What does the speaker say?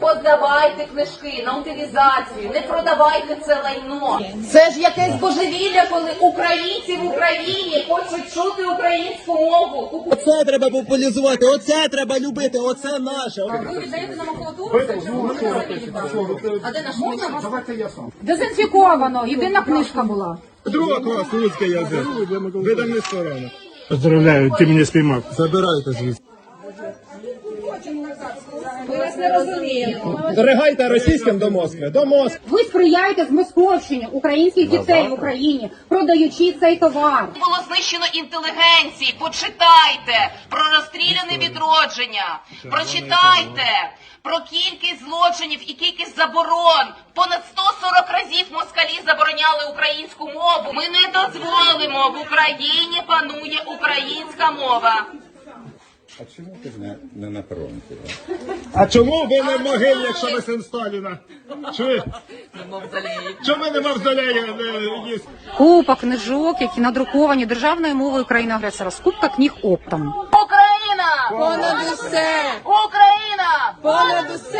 Подавайте книжки на утилізацію, не продавайте це лайно. Це ж якесь божевілля, коли українці в Україні хочуть чути українську мову. Оце треба популяризувати, оце треба любити, оце наше. Ви віддаєте на макулатуру? А де наш можна? Давайте я сам. Дезінфіковано, єдина книжка була. Друга клас, русський язик. Видавництво рано. Поздравляю, ти мене спіймав. Забирайте звідси. Ми вас не розуміємо. Ригайте російським до Москви, до Москви. Ви сприяєте змосковщині українських дітей в Україні, продаючи цей товар. Було знищено інтелігенції. Почитайте про розстріляне відродження. Прочитайте про кількість злочинів і кількість заборон. Понад 140 разів москалі забороняли українську мову. Ми не дозволимо. В Україні панує українська мова. А чому ти не, не на фронті? да? А чому ви не в могилі, якщо ви син Сталіна? Чуєш? Чому не мавзолея не їсть? Купа книжок, які надруковані державною мовою країни-агресора. Скупка книг оптом. Україна! Понад усе, Україна! понад усе.